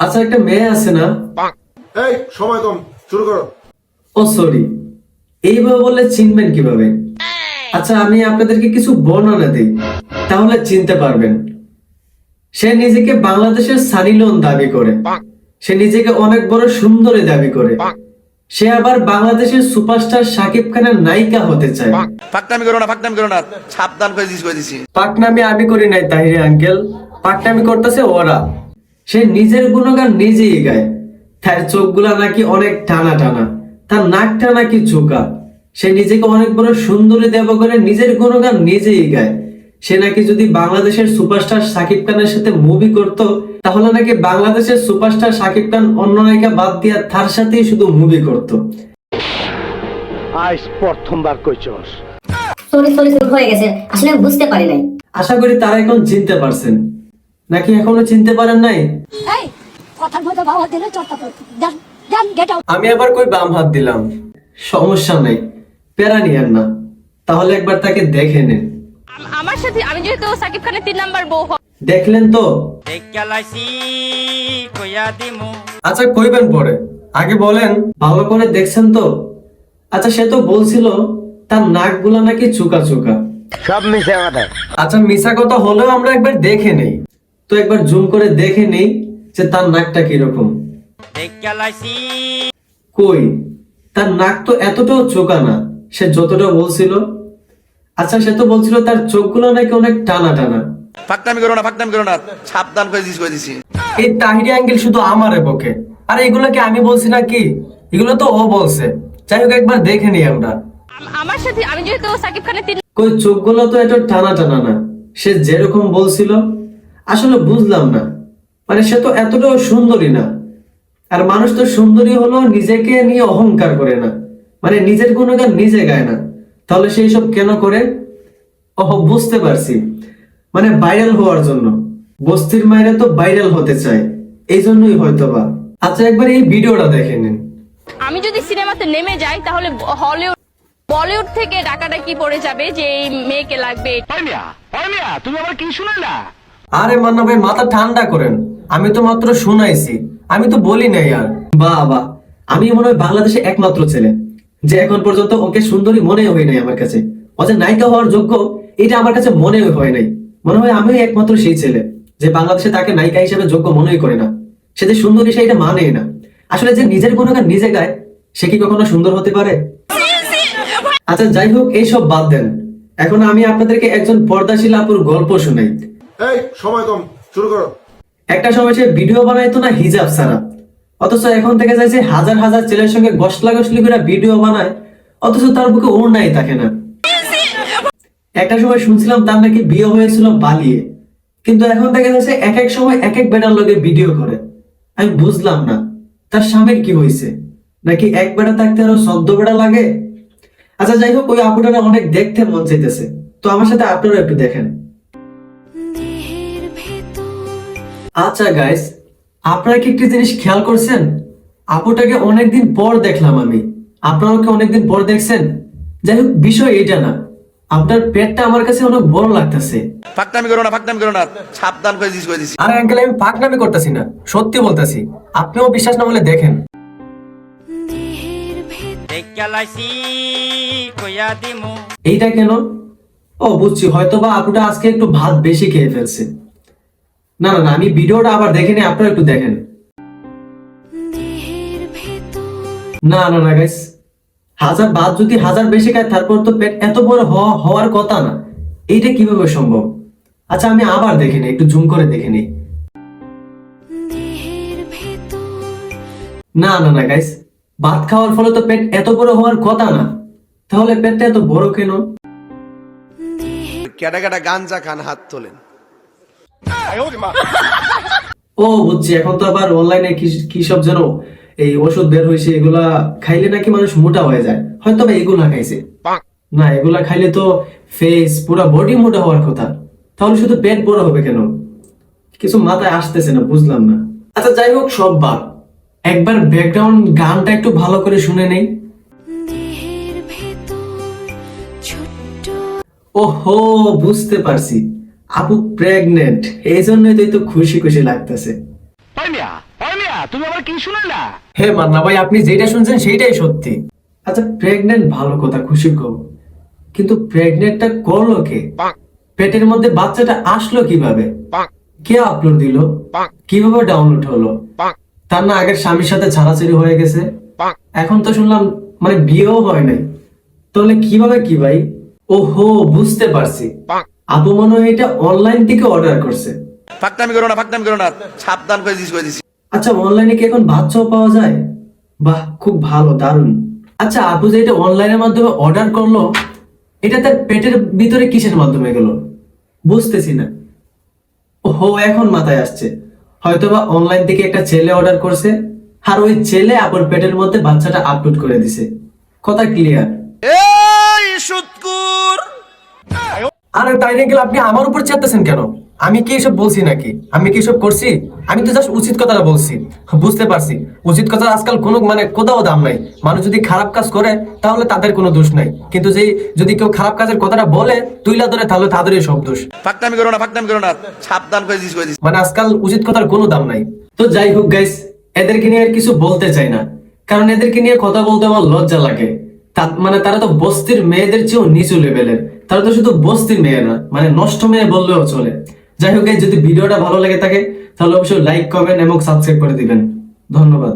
আচ্ছা একটা মেয়ে আছে না? এই সময় কম শুরু করো। ও সরি। এইভাবে বললে চিনবেন কীভাবে? আচ্ছা আমি আপনাদেরকে কিছু বর্ণনা দিই তাহলে চিনতে পারবেন। সে নিজেকে বাংলাদেশের সানি লিওন দাবি করে। সে নিজেকে অনেক বড় সুন্দরী দাবি করে। সে আবার বাংলাদেশের সুপারস্টার সাকিব খানের নায়িকা হতে চায়। ফাঁকনামি করো না ফাঁকনামি করো না। সাবধান করে দিস করে দিছি। পাকনামি আমি করি নাই তাহিরে আঙ্কেল। পাকনামি করতেছে ওরা। সে নিজের গুণগান নিজেই গায়। তার চোখগুলা নাকি অনেক টানা টানা। তার নাকটা নাকি চোকা সে নিজেকে অনেক বড় সুন্দরী দেব করে নিজের গুণগান নিজেই গায়। সে নাকি যদি বাংলাদেশের সুপারস্টার শাকিব খানের সাথে মুভি করত তাহলে নাকি বাংলাদেশের সুপারস্টার শাকিব খান অন্য নায়িকা বাদ দিয়া তার সাথেই শুধু মুভি করত। আজ প্রথমবার কইছস। সরি সরি ভুল হয়ে গেছে। আসলে বুঝতে পারি নাই। আশা করি তারা এখন চিনতে পারছেন। নাকি এখনও চিনতে পারেন নাই? এই কথার মধ্যে বাবা দিলে চর্চা যান যান গেট আউট আমি আবার কই বাম হাত দিলাম? সমস্যা নাই প্যারা নিয়েন না। তাহলে একবার তাকে দেখে নিন। আমার সাথে আমি যেহেতু সাকিব খানের তিন নাম্বার বউ দেখলেন তো? আচ্ছা কইবেন পরে। আগে বলেন ভালো করে দেখছেন তো? আচ্ছা সে তো বলছিল তার নাকগুলা নাকি চুকা চুকা। সব মিশে কথা আচ্ছা মিশা কথা হলেও আমরা একবার দেখে নেই। তো একবার জুম করে দেখে নেই যে তার নাকটা কীরকম। কই? তার নাক তো এতটাও চোকা না সে যতটা বলছিল। আচ্ছা সে তো বলছিল তার চোখগুলো নাকি অনেক টানা টানা। ফাঁকনামি করো না ফাঁকনামি করো না। সাবধান করে দিস করে দিছি। এই তাহিরি অ্যাঙ্গেল শুধু আমারে বকে। আর এগুলো কি আমি বলছি না কি? এগুলো তো ও বলছে। যাই হোক একবার দেখে নিই আমরা। আমার সাথে আমি যেহেতু সাকিব খানের তিন কই চোখগুলো তো এত টানা টানা না। সে যেরকম বলছিল আসলে বুঝলাম না। মানে সে তো এতটাও সুন্দরী না। আর মানুষ তো সুন্দরী হলো নিজেকে নিয়ে অহংকার করে না। মানে নিজের কোনো গান নিজে গায় না। তাহলে সেই সব কেন করে? ওহ বুঝতে পারছি। মানে ভাইরাল হওয়ার জন্য। বস্তির মায়েরা তো ভাইরাল হতে চায়। এই জন্যই হয়তো বা আচ্ছা একবার এই ভিডিওটা দেখে নিন। আমি যদি সিনেমাতে নেমে যাই তাহলে হলিউড বলিউড থেকে ডাকাডাকি পড়ে যাবে যে এই মেয়েকে লাগবে তুমি আবার কি শুনাইলা আরে মান্না ভাই মাথা ঠান্ডা করেন। আমি তো মাত্র শুনাইছি। আমি তো বলি নাই আর। বাহ আমি মনে হয় বাংলাদেশে একমাত্র ছেলে, যে এখন পর্যন্ত ওকে সুন্দরী মনে হয় নাই আমার কাছে। ও যে নায়িকা হওয়ার যোগ্য এটা আমার কাছে মনে হয় নাই। মনে হয় আমি একমাত্র সেই ছেলে, যে বাংলাদেশে তাকে নায়িকা হিসেবে যোগ্য মনেই করে না। সে যে সুন্দরী সেটা মানেই না। আসলে যে নিজের গুণগান নিজে গায়, সে কি কখনো সুন্দর হতে পারে? আচ্ছা যাই হোক, এইসব বাদ দেন। এখন আমি আপনাদেরকে একজন পর্দাশীল আপুর গল্প শোনাই। এই, সময় কম, শুরু করো। একটা সময় সে ভিডিও বানাইতো না হিজাব ছাড়া। অথচ এখন থেকে যে হাজার হাজার ছেলের সঙ্গে গসলা গসলি করে ভিডিও বানায়, অথচ তার বুকে ওর নাই থাকে না। একটা সময় শুনছিলাম তার নাকি বিয়ে হয়েছিল বালিয়ে, কিন্তু এখন দেখা যাচ্ছে এক এক সময় এক এক বেটার লগে ভিডিও করে। আমি বুঝলাম না, তার স্বামীর কি হয়েছে? নাকি এক বেটা থাকতে আরও শব্দ বেটা লাগে? আচ্ছা যাই হোক, ওই আপুটারা অনেক দেখতে মন চাইতেছে। তো আমার সাথে আপনারা একটু দেখেন। আচ্ছা গাইস আপনারা কি একটা জিনিস খেয়াল করছেন? আপুটাকে অনেকদিন পর দেখলাম আমি। আপনারাও কি অনেকদিন পর দেখছেন? যাই হোক বিষয় এটা না। আপনার পেটটা আমার কাছে অনেক বড় লাগতেছে। ফাঁকনামি করো না ফাঁকনামি করো না। সাবধান করে দিস করে দিছি। আরে আঙ্কেল আমি পাকনামি করতেছি না। সত্যি বলতাছি আপনিও বিশ্বাস না বলে দেখেন। এইটা কেন? ও বুঝছি হয়তো বা আপুটা আজকে একটু ভাত বেশি খেয়ে ফেলছে। না না না আমি ভিডিওটা আবার দেখে নিই আপনারা একটু দেখেন। না না না গাইস হাজার ভাত যদি হাজার বেশি খায় তারপর তো পেট এত বড় হওয়া- হওয়ার কথা না। এইটা কীভাবে সম্ভব? আচ্ছা আমি আবার দেখে নিই একটু জুম করে দেখে নিই। না না না গাইস ভাত খাওয়ার ফলে তো পেট এত বড় হওয়ার কথা না। তাহলে পেটটা এত বড় কেন? কেটা কেটা গাঞ্জা খান হাত তোলেন। ও বুঝছি এখন তো আবার অনলাইনে কি সব যেন এই ওষুধ বের হয়েছে এগুলা খাইলে নাকি মানুষ মোটা হয়ে যায়। হয়তো বা এগুলা খাইছে। না এগুলা খাইলে তো ফেস পুরো বডি মোটা হওয়ার কথা। তাহলে শুধু পেট বড় হবে কেন? কিছু মাথায় আসতেছে না বুঝলাম না। আচ্ছা যাই হোক সব বাদ। একবার ব্যাকগ্রাউন্ড গানটা একটু ভালো করে শুনে নেই। ওহো বুঝতে পারছি। আপু প্রেগনেন্ট এই জন্যই তো একটু খুশি খুশি লাগতেছে। তুমি আবার কি শুনাইলা হে মান্না ভাই আপনি যেটা শুনছেন সেইটাই সত্যি। আচ্ছা প্রেগনেন্ট ভালো কথা খুশি কব কিন্তু প্রেগনেন্টটা করল কে? পেটের মধ্যে বাচ্চাটা আসলো কীভাবে? কে আপলোড দিল? কীভাবে ডাউনলোড হলো? তার না আগের স্বামীর সাথে ছাড়াছাড়ি হয়ে গেছে। এখন তো শুনলাম মানে বিয়েও হয় নাই। তাহলে কীভাবে কি ভাই? ও হো বুঝতে পারছি। আপু মনে হয় এটা অনলাইন থেকে অর্ডার করছে। ফাঁকতামি করো না ফাঁকতামি করো না। সাবধান করে দিস করে দিছি আচ্ছা অনলাইনে কি এখন বাচ্চাও পাওয়া যায়? বাহ খুব ভালো দারুণ। আচ্ছা আপু যে এটা অনলাইনের মাধ্যমে অর্ডার করল এটা তার পেটের ভিতরে কিসের মাধ্যমে গেল? বুঝতেছি না। হো এখন মাথায় আসছে। হয়তোবা অনলাইন থেকে একটা ছেলে অর্ডার করছে আর ওই ছেলে আপুর পেটের মধ্যে বাচ্চাটা আপলোড করে দিছে। কথা ক্লিয়ার এই সুৎকুর! আরে তাই গেলে আপনি আমার উপর চেপতেছেন কেন? আমি কি এসব বলছি নাকি? আমি কি এসব করছি? আমি তো জাস্ট উচিত কথাটা বলছি। বুঝতে পারছি। উচিত কথা আজকাল কোনো মানে কোথাও দাম নাই। মানুষ যদি খারাপ কাজ করে তাহলে তাদের কোনো দোষ নাই। কিন্তু যে যদি কেউ খারাপ কাজের কথাটা বলে তুইলা ধরে তাহলে তাদেরই সব দোষ। ফাঁকতামি করো না ফাঁকতামি করো না। সাবধান করে দিস করে দিছি মানে আজকাল উচিত কথার কোনো দাম নাই। তো যাই হোক গাইস এদেরকে নিয়ে আর কিছু বলতে চাই না। কারণ এদেরকে নিয়ে কথা বলতে আমার লজ্জা লাগে। মানে তারা তো বস্তির মেয়েদের চেয়েও নিচু লেভেলের তারা তো শুধু বস্তির মেয়ে নয় মানে নষ্ট মেয়ে বললেও চলে। যাই হোক যদি ভিডিওটা ভালো লাগে থাকে, তাহলে অবশ্যই লাইক করবেন এবং সাবস্ক্রাইব করে দিবেন। ধন্যবাদ।